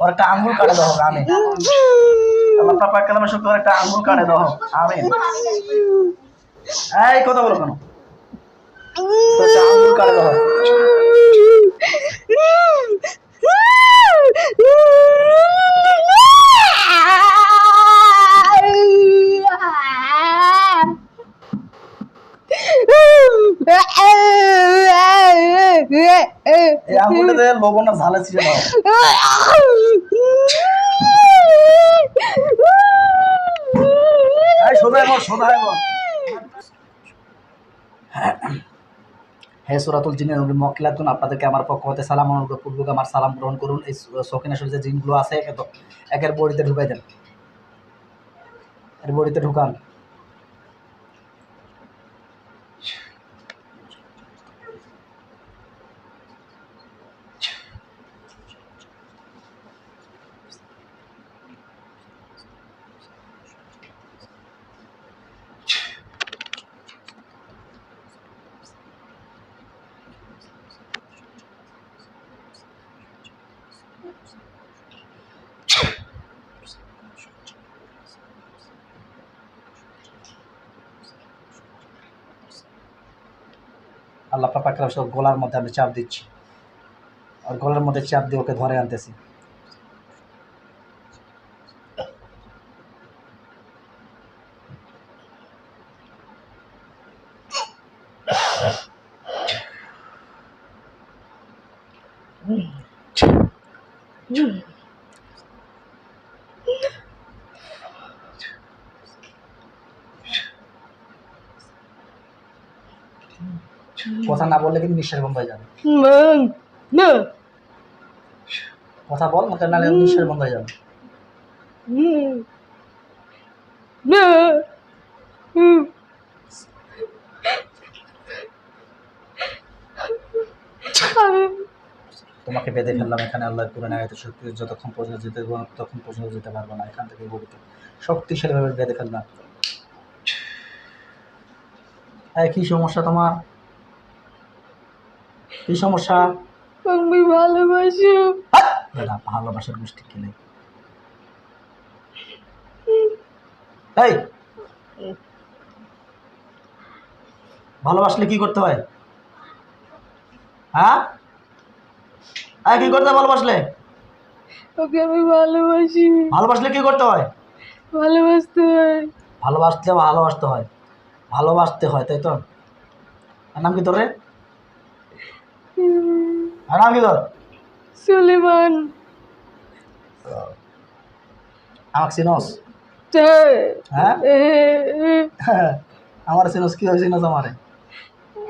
ওর একটা আঙ্গুল কাটে দাও আমি। আল্লাহ পাপা কালামে শুক্র একটা আঙ্গুল কাটে দাও আমি। এই কথা বলো কেন? আঙ্গুল কাটে দাও। হে সুরাতুল জিনের নবী মক্কিলাতুন আপনাদেরকে আমার পক্ষ হতে সালাম পূর্বক আমার সালাম গ্রহণ করুন। এই শরীর যে জিনগুলো আছে একের বডিতে ঢুকাই দেন। এর বডিতে ঢুকান। আল্লাহ পাপাকে গোলার গলার মধ্যে আমি চাপ দিচ্ছি। আর গলার মধ্যে চাপ দিয়ে ওকে ধরে আনতেছি। কথা না বললে কিন্তু নিঃশ্বাস বন্ধ হয়ে যাবে। কথা বল মতো নাহলে নিঃশ্বাস বন্ধ হয়ে যাবে। তোমাকে বেঁধে ফেললাম এখানে আল্লাহ করে না এত শক্তি যতক্ষণ পর্যন্ত যেতে পারব না, ততক্ষণ পর্যন্ত যেতে পারব না এখান থেকে বলিতে শক্তিশালীভাবে বেঁধে ফেললাম। এই কি সমস্যা তোমার? কি সমস্যা? আমি ভালোবাসি। বেটা ভালোবাসার গোষ্ঠী কি নেই? এই! ভালোবাসলে কি করতে হয়? হ্যাঁ? হ্যাঁ কি করতে হয় ভালোবাসলে? ওকে আমি ভালোবাসি। ভালোবাসলে কি করতে হয়? ভালোবাসতে হয়। ভালোবাসতে ভালোবাসতে হয়। ভালোবাসতে হয় তাই তো? নাম কি তোর রে? নাম কি তোর সুলেমান। আমাকে চিনস? হ্যাঁ? হ্যাঁ আমার চিনস কি হয়েছে চিনস আমারে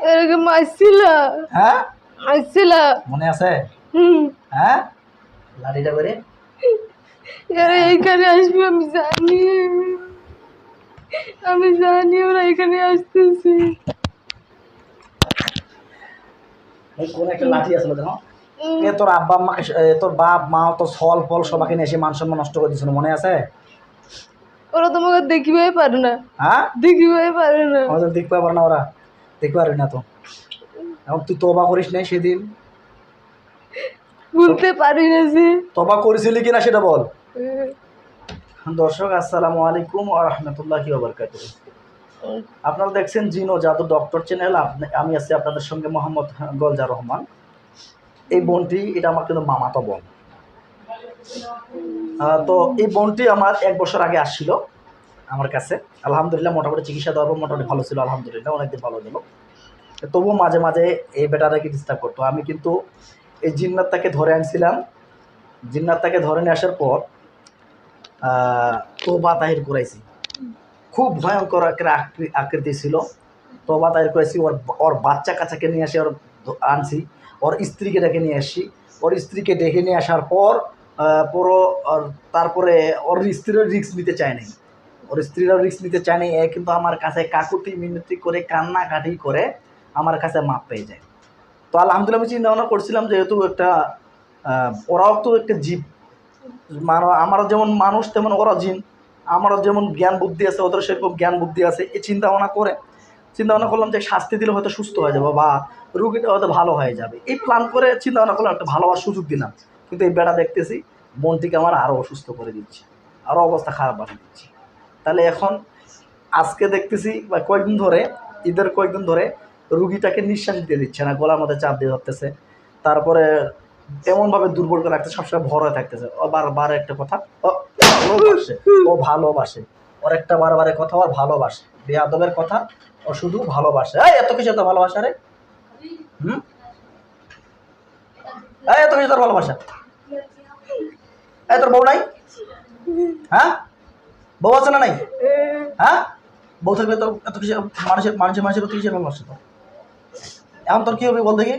এরকম মারছিলা হ্যাঁ? মারছিলা মনে আছে? হুম। হ্যাঁ? লাঠিটা করে? এরা আসবে আমি জানি। আমি জানি ওরা এখানে আসতেছে এই কোন একটা লাঠি আসলো দেখো এ তোর আব্বা তোর বাপ মা তোর ফল ফল সবাইকে নিয়ে এসে মান সম্মান নষ্ট করে দিছিল মনে আছে? ওরা তোমাকে দেখিবে পারে না। হ্যাঁ? দেখিবে পারে না। আমাদের দেখতে পারবে না ওরা। দেখতে পারবি না তো। এখন তুই তোবা করিস নাই সেদিন? বলতে পারি না যে। তোবা করেছিলি কিনা সেটা বল। দর্শক আসসালামু আলাইকুম আ রহমতুল্লাহি ওবরকাত আপনারা দেখছেন জিনো জাদু ডক্টর চ্যানেল আমি আছি আপনাদের সঙ্গে মোহাম্মদ গলজা রহমান। এই বোনটি, এটা আমার কিন্তু মামাতো বোন। তো এই বোনটি আমার এক বছর আগে আসছিল আমার কাছে। আলহামদুলিল্লাহ, মোটামুটি চিকিৎসা দেওয়ার পর মোটামুটি ভালো ছিল, আলহামদুলিল্লাহ, অনেকদিন ভালো গেল। তবুও মাঝে মাঝে এই বেটাটাকে ডিস্টার্ব করতো। আমি কিন্তু এই জিন্নাতটাকে ধরে আনছিলাম। জিন্নাতটাকে ধরে নিয়ে আসার পর তোবা তাহির করাইছি খুব ভয়ঙ্কর একটা আকৃ- আকৃতি ছিল। তোবা তাহির করেছি ওর ওর বাচ্চা কাচ্চাকে নিয়ে আসি, ওর আনছি। ওর স্ত্রীকে ডেকে নিয়ে আসছি ওর স্ত্রীকে ডেকে নিয়ে আসার পর পুরো তারপরে ওর স্ত্রীর রিস্ক নিতে চায় নাই। ওর স্ত্রীরা রিক্স নিতে চায় নাই। এ কিন্তু আমার কাছে কাকুতি মিনতি করে, কান্নাকাটি করে আমার কাছে মাপ পেয়ে যায়। তো আলহামদুলিল্লাহ আমি চিন্তা ভাবনা করছিলাম যেহেতু একটা ওরাও তো একটা জীব। মানো আমারও যেমন মানুষ, তেমন ওরা জিন। আমারও যেমন জ্ঞান বুদ্ধি আছে ওদের সেরকম জ্ঞান বুদ্ধি আছে। এই চিন্তা ভাবনা করে চিন্তা ভাবনা করলাম যে শাস্তি দিলে হয়তো সুস্থ হয়ে যাবে বা রুগীটা হয়তো ভালো হয়ে যাবে। এই প্ল্যান করে চিন্তা ভাবনা করলাম, একটা ভালো হওয়ার সুযোগ দিলাম। কিন্তু এই বেড়া দেখতেছি, মনটিকে আমার আরও অসুস্থ করে দিচ্ছে আরও অবস্থা খারাপ বানিয়ে দিচ্ছে। তাহলে এখন আজকে দেখতেছি, বা কয়েকদিন ধরে, ঈদের কয়েকদিন ধরে রুগীটাকে নিঃশ্বাস দিয়ে দিচ্ছে না, গলার মধ্যে চাপ দিয়ে ধরতেছে। তারপরে এমনভাবে দুর্বল করে রাখতে সবসময় ভর হয়ে থাকতেছে। বারবার একটা কথা ভালোবাসে ও ভালোবাসে। ওর একটা বারবারের কথা ওর ভালোবাসে। বেয়াদবের কথা ও শুধু ভালোবাসে। এই এত কিছু এত ভালোবাসা রে হুম? এই এত কিছু তোর ভালোবাসা? এই তোর বউ নাই? হ্যাঁ? বউ আছে না নাই? হ্যাঁ? বউ থাকলে তো এত কিছু মানুষের মানুষের মানুষের প্রতি কিসের ভালোবাসা তো এখন তোর কি হবে বল দেখি?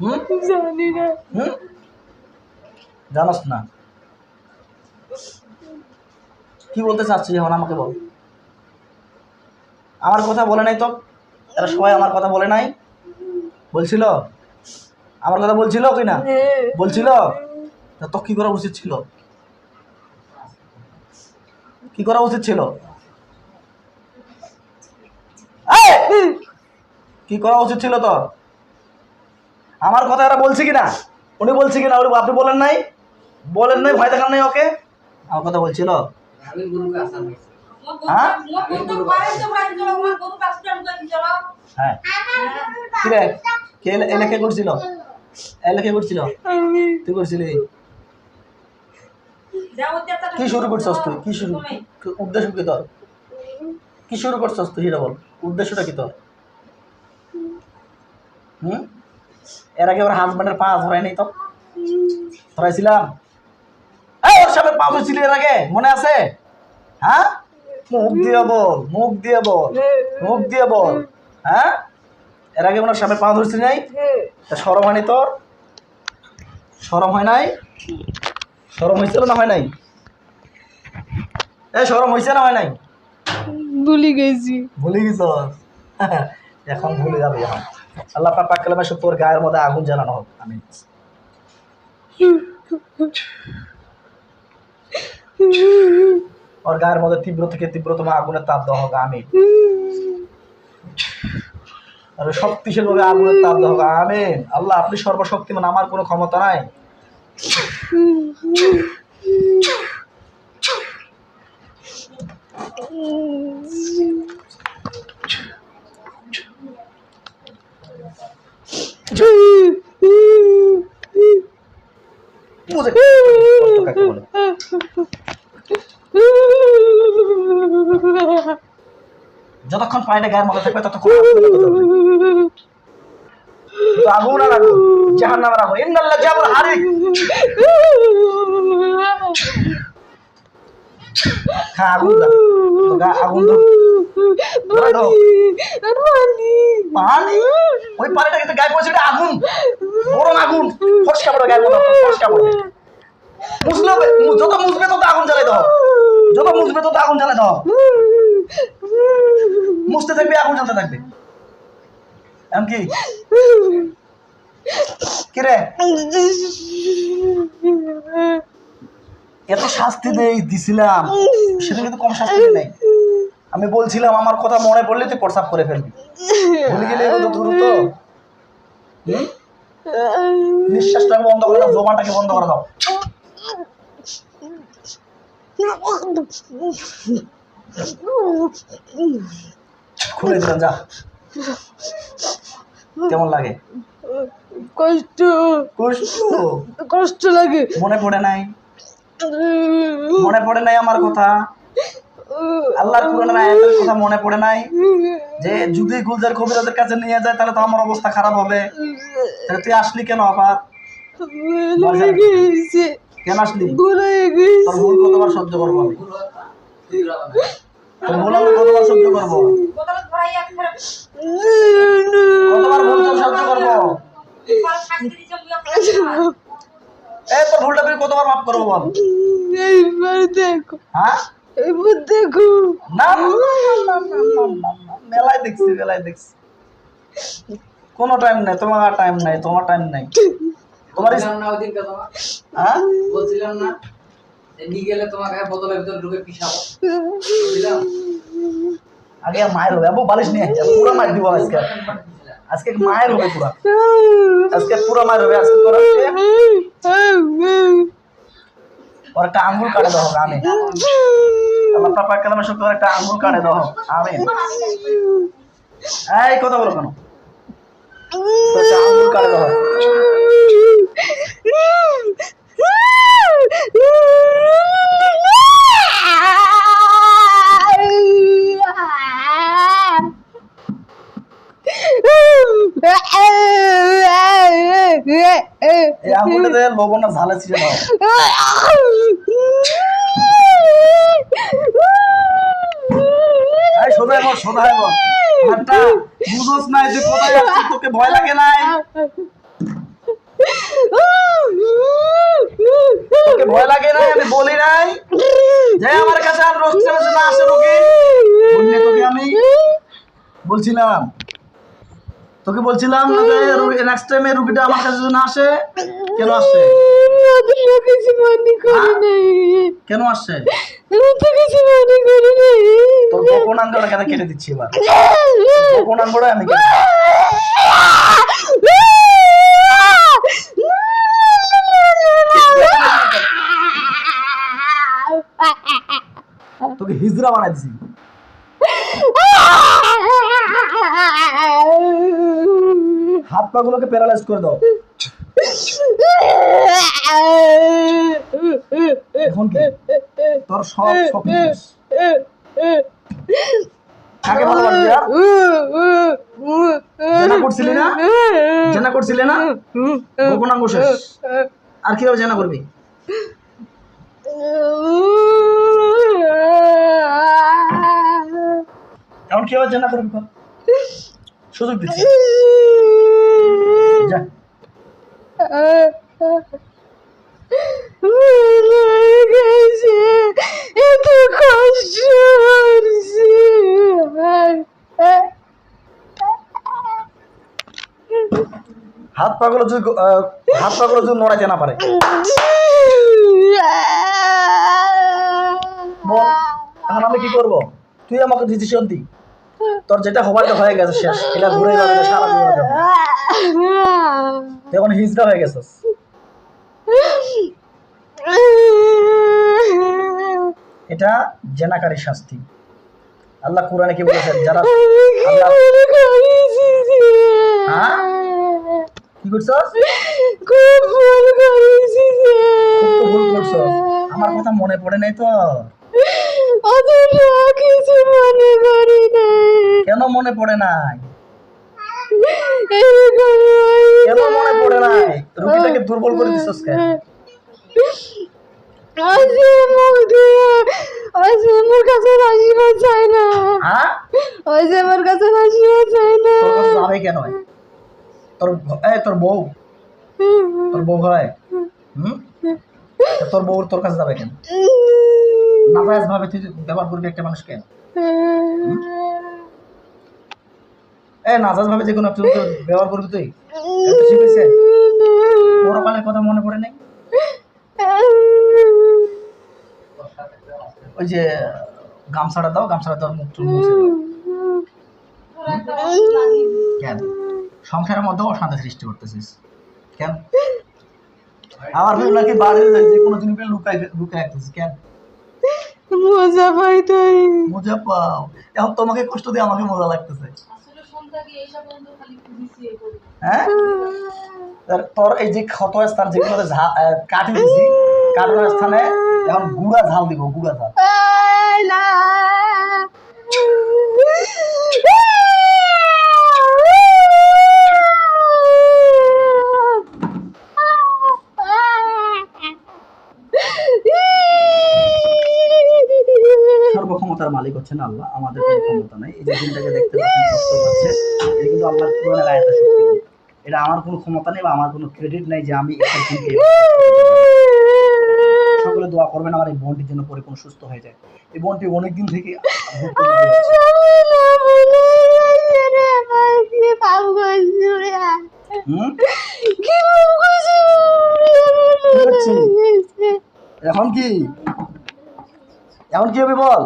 হুম? জানি না। হুম? জানাস না। কি বলতে চাচ্ছিস এখন আমাকে বল? আমার কথা বলে নাই তো। এরা সবাই আমার কথা বলে নাই। বলছিল? আমার কথা বলছিল কি না বলছিল? তো কি করা উচিত ছিল? কি করা উচিত ছিল? কি করা উচিত ছিল তো আমার কথা এরা বলছে কিনা? উনি বলছে কিনা? আপনি বলেন নাই? বলেন নাই, ভয় দেখান নাই ওকে? আমার কথা বলছিল? হ্যাঁ? হ্যাঁ। কি রে? কে এলে- এলে কে করছিল? এলে কে করছিল? তুই করছিলি? কি শুরু করছস তুই? কি শুরু কি- উদ্দেশ্য কি তোর? কি শুরু করছস তুই সেটা বল। উদ্দেশ্যটা কি তোর? হুম? এর আগে ওর হাজব্যান্ডের পা ধরাই নাই তো? ধরাইছিলাম? পা ধরছিলি এর আগে মনে আছে? হ্যাঁ? মুখ দিয়ে বল মুখ দিয়ে বল মুখ দিয়ে বল। হ্যাঁ? এর আগে ওনার সামনে পা ধরছিলি নাই? তা সরম হয়নি তোর? সরম হয় নাই? সরম হয়েছিল না হয় নাই? এ সরম হয়েছে না হয় নাই? ভুলে গেছি। ভুলে গেছ এখন ভুলে যাবে এখন। আল্লাহ পাক পাক কালামে তোর গায়ের মধ্যে আগুন জ্বালানো হোক। আমি ওর গায়ের মধ্যে তীব্র থেকে তীব্রতম আগুনের তাপ দেওয়া হোক আমি আর শক্তিশালীভাবে আগুনের তাপ দেওয়া হোক আমিন আল্লাহ আপনি সর্বশক্তিমান আমার কোনো ক্ষমতা নাই বুঝে কষ্ট কাকে বলে? যতক্ষণ পানিটা গায়ের মধ্যে থাকবে ততক্ষণ আগুন আর আগুন জাহান নামের আগুন। ইন্নাল্লাহ জাবর হারিক। হ্যাঁ আগুন দাও। আগুন দাও। ওই পানিটা কিন্তু গায়ে পড়েছে আগুন। গরম আগুন। ফসকা পড়ে গায়ে মধ্যে ফসকা পড়ে মুসলে যত তত আগুন জ্বালাই দাও যত মুসবে তত আগুন জ্বালাই দাও মুছতে থাকবে, আগুন জ্বলতে থাকবে। এমনকি কি? রে? এত শাস্তি দেই, দিছিলাম। সেটা কিন্তু কম শাস্তি নেই। আমি বলছিলাম, আমার কথা মনে পড়লে তুই প্রসাব করে ফেলবি। ভুলে গেলে কত দ্রুত। হুম? নিঃশ্বাসটাকে বন্ধ করে দাও, জোবানটাকে বন্ধ করে দাও। খুলে দিলাম যা। কেমন লাগে? কষ্ট। কষ্ট? কষ্ট লাগে। মনে পড়ে নাই? মনে পড়ে নাই আমার কথা? আল্লাহর কোরআনের আয়াতের কথা মনে পড়ে নাই? যে যদি গুলজার কবিরাজের কাছে নিয়ে যায় তাহলে তো আমার অবস্থা খারাপ হবে। তাহলে তুই আসলি কেন আবার? কেন আসলি? তোর ভুল কতবার সহ্য করব আমি? তোর ভুল আমি কতবার সহ্য করব? কতবার ভুল সহ্য করব? এই তোর ভুলটা কতবার মাফ করব বল? এইবার দেখো। হ্যাঁ? এইবার দেখো। না মেলায় দেখছি মেলায় দেখছি। কোনো টাইম নাই তোমার টাইম নাই তোমার টাইম নাই। তোমার না হ্যাঁ? বলছিলাম না। নিয়ে গেলে তোমাকে বোতলের ভিতরে ঢুকে পিসাবো বলছিলাম আগে মায়ের হবে আবু বালিশ নিয়ে পুরো মার দিব আজকে। আজকে মায়ের হবে পুরা। আজকে পুরো মায়ের হবে আজকে তোর ওর একটা আঙ্গুল কাটে দাও আমি। আল্লাহ পাপা শুক্র একটা আঙ্গুল কাটে দাও আমি। এই, কথা বলো কেন? দাও ভয় লাগে নাই? আমি বলি আমার কাছে আর না আসে তোকে আমি বলছিলাম। তোকে বলছিলাম না নেক্সট টাইমে রুগীটা আমার কাছে না আসে? কেন আসছে কিছু মনে করি নাই। কেন আসছে? আমি তো কিছু মনে করি নাই। তোর গোপনাঙ্গটা কেন কেটে দিচ্ছি এবার? গোপনাঙ্গটা আমি তোকে হিজড়া বানাই দিছি। হাত পা গুলোকে প্যারালাইজ করে দাও। এখন কি? তোর সব না? না? শেষ। আর কীভাবে জেনা করবি? এখন কীভাবে জেনা করবি কর সুযোগ দিচ্ছি। যা। হাত পা গুলো যদি হাত পা গুলো যদি নড়াইতে না পারে আমি কি করব? তুই আমাকে ডিসিশন দি তোর যেটা হবার হয়ে গেছে শেষ। এটা ঘুরে যাবে না, সারা জীবন যাবে এখন হিজড়া হয়ে গেছিস। এটা জেনাকারী শাস্তি। আল্লাহ কোরআনে কি বলেছেন যারা হ্যাঁ? আমার কথা মনে পড়ে নাই তো অতটা কিছু মনে নাই কেন মনে পড়ে নাই? কেন মনে পড়ে নাই? রুগীটাকে দুর্বল করে দিছস কেন? মুখ দিয়ে কাছে চাই না। হ্যাঁ? আজকে আমার কাছে চাই না। যাবে কেন? তোর এই তোর বউ? তোর বউ হয়? হুম? তোর বউ তোর কাছে যাবে কেন? নাজায়জ ভাবে তুই ব্যবহার করবি একটা মানুষকে এ ভাবে যে কোনো ব্যবহার করবি তুই? পরকালের কথা মনে পড়ে নাই? ওই যে, গামছাটা দাও, গামছাটা তোর মুখ কেন? সংসারের মধ্যে অশান্তি সৃষ্টি করতেছিস। কেন? আমার বাড়ির যে কোনো জিনিস লুকাই লুকাই রাখতেছিস, কেন? মজা পাই তাই। মজা পাও। এখন তোমাকে কষ্ট দিয়ে আমাকে মজা লাগতেছে। হ্যাঁ? তোর- তোর এই যে ক্ষত স্থান যেগুলো কাটি দিছি কাটার স্থানে এখন গুড়া ঝাল দিব গুড়া ঝাল। এই না। সর্বক্ষমতার মালিক হচ্ছেন আল্লাহ, আমাদের কোনো ক্ষমতা নাই। এই যে দিনটাকে দেখতে পাচ্ছেন, কষ্ট পাচ্ছে এটা কিন্তু আল্লাহর কোরআনের আয়াতের শক্তি। এটা আমার কোনো ক্ষমতা নেই বা আমার কোনো ক্রেডিট নাই যে আমি এই দিনকে সকলে দোয়া করবেন, আমার এই বোনটির জন্য পরিপূর্ণ সুস্থ হয়ে যায়। এই বোনটি অনেকদিন থেকে। এখন কি? এখন কি হবে বল?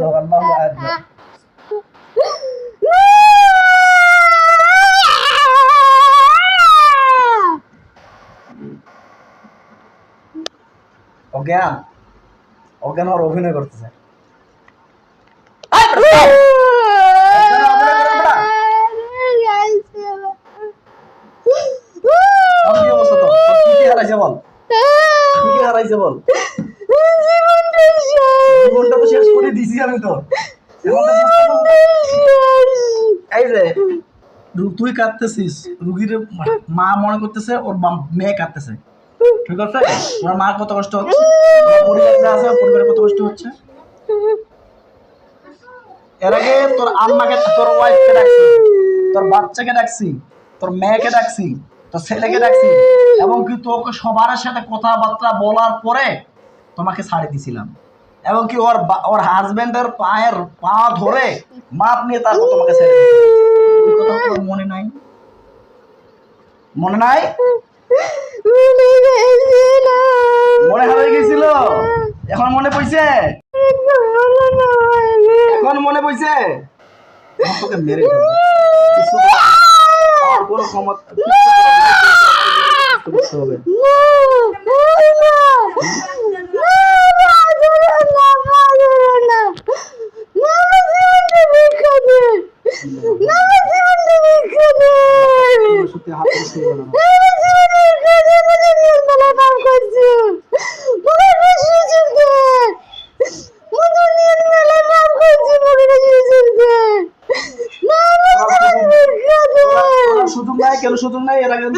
দাও আল্লাহু আকবার অজ্ঞান অজ্ঞান অভিনয় করতেছে এখন কি অবস্থা তোর তোর কি কি হারাইছে বল। কি কি হারাইছে বল? জীবনটা তো শেষ করে দিছি আমি তো। তুই কাঁদতেছিস, রুগীর মা মনে করতেছে, ওর মেয়ে কাঁদতেছে। ঠিক আছে? ওর মা কত কষ্ট হচ্ছে? ওর পরিবার যা আছে পরিবারে কত কষ্ট হচ্ছে? এর আগে তোর আম্মাকে, তোর ওয়াইফকে ডাকছি, তোর বাচ্চাকে ডাকছি, তোর মেয়েকে ডাকছি তোর ছেলেকে ডাকছি, এবং কি তোকে সবার সাথে কথাবার্তা বলার পরে তোমাকে ছাড়ি দিছিলাম। এবং কি ওর ওর হাজবেন্ডের পায়ের পা ধরে মাপ নিয়ে তারপর তোমাকে ছেড়ে মনে নাই? মনে নাই? মনে হারিয়ে গেছিল? এখন মনে পড়ছে? এখন মনে পড়ছে? তোকে মেরে আর কোনো ক্ষমতা করতে হবে। হাত সুযোগ নাই এর আগে।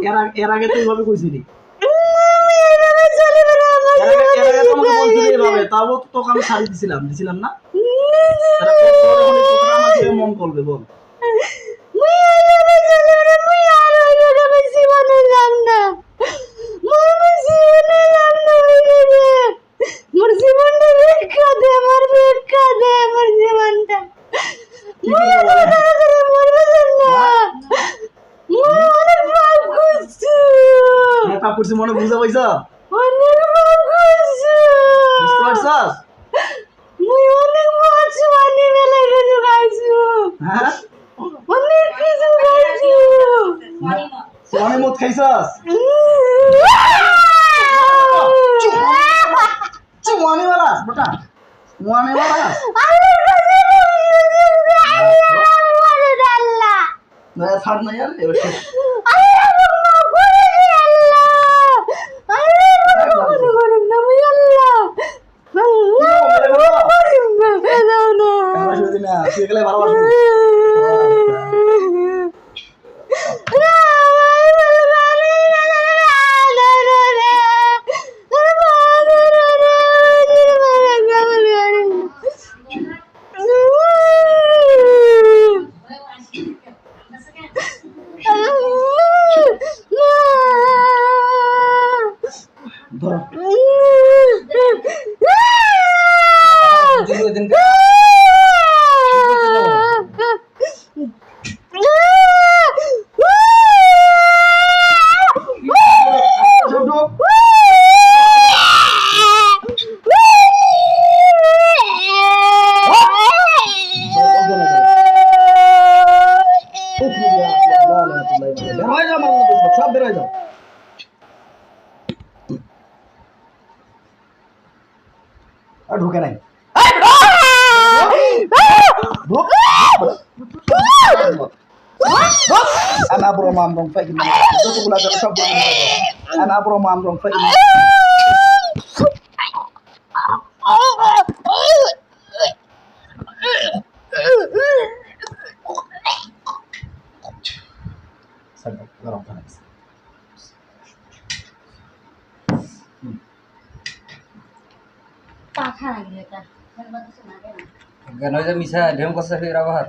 এর আগে এর আগে তুই ভাবে কইছিলি? তাও তো তোকে আমি ছাড়ি দিছিলাম দিছিলাম না? মন করবে বল। মোর জীবনটা ভিক্ষা বুঝতে পারছস মুই অনেক মাছ পানি মেলে কিছু খাইছি হ্যাঁ অনেক কিছু খাইছি সোয়ানি মত খাইছস চুয়ানি वाला বেটা চুয়ানি वाला নয়া ছাড় না यार আর ঢুকে নাই ঢুক Ana bro mam rong fa ina. Joto মিশা ঢেম করছে ফির আবার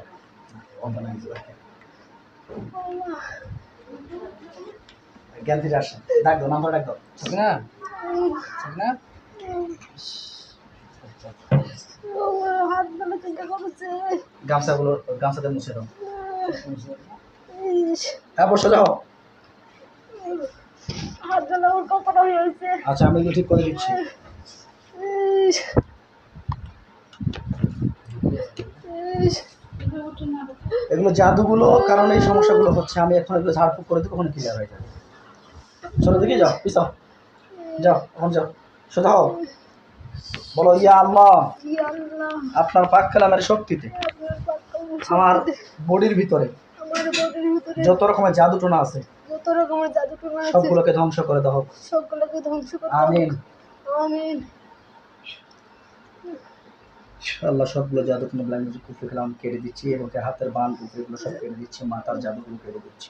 জ্ঞান আসে ডাক দাও নাম্বার ডাক দাও ঠিক না? ঠিক না? হাত বেলা চিন্তা করছে গামছাগুলো গামছাতে মুছে দাও ইস, হ্যাঁ বসে যাও। হাত বেলা ওর কপাটা গেছে আচ্ছা আমি ঠিক করে দিচ্ছি। এগুলো জাদুগুলো কারণ এই সমস্যাগুলো হচ্ছে আমি এখন এগুলো ঝাড়ফুঁক করে দেবো ওখানে ক্লিয়ার হয়ে যাবে চলো দেখি যাও পিছাও যাও। এখন যাও। সোজা হও। বলো ইয়া আল্লাহ। আপনার পাক কালামের শক্তিতে আমার বডির ভিতরে যত রকমের জাদু টোনা আছে যত রকমের জাদু টোনা আছে সবগুলোকে ধ্বংস করে দাও। সবগুলোকে ধ্বংস করতে আমিন। আমিন। আল্লাহ সবগুলো জাদু টোনা ব্লাইন্ড কুফরি খেলাম কেটে দিচ্ছি এবং হাতের বান, কুফরিগুলো সব কেটে দিচ্ছি মাথার জাদুগুলো কেটে দিচ্ছি।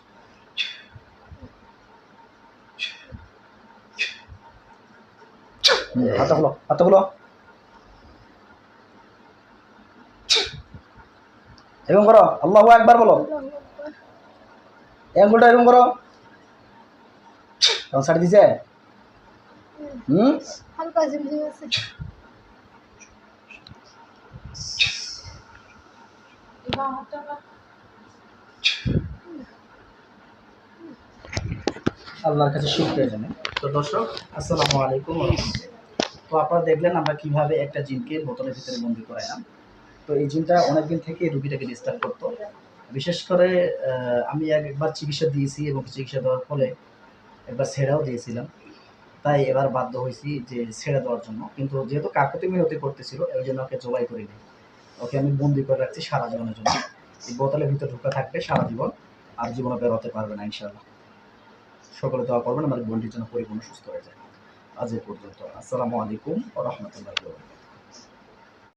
এরকম করো, আল্লাহ একবার বলো। এই আঙ্গুলটা এরকম করো। ছাড়ি দিছে? হুম? আল্লাহর কাছে শুক্রিয়া জানাই। তো দর্শক, আসসালামু আলাইকুম তো আপনারা দেখলেন আমরা কীভাবে একটা জিনকে বোতলের ভিতরে বন্দি করাইলাম। তো এই জিনটা অনেকদিন থেকে রুগীটাকে ডিস্টার্ব করতো। বিশেষ করে আমি একবার চিকিৎসা দিয়েছি এবং চিকিৎসা দেওয়ার ফলে একবার ছেড়েও দিয়েছিলাম। তাই এবার বাধ্য হয়েছি যে ছেড়ে দেওয়ার জন্য। কিন্তু যেহেতু কাকুতি মিনতি করতেছিল এই জন্য ওকে জবাই করিনি। ওকে আমি বন্দি করে রাখছি সারা জীবনের জন্য। এই বোতলের ভিতরে ঢুকে থাকবে সারা জীবন আর জীবনে বেরোতে পারবে না ইনশাল্লাহ সকলে দোয়া করবেন আমার বোনটির জন্য পরিপূর্ণ সুস্থ হয়ে যায়। আজ এ পর্যন্ত। আসসালামু আলাইকুম ও রহমতুল্লাহ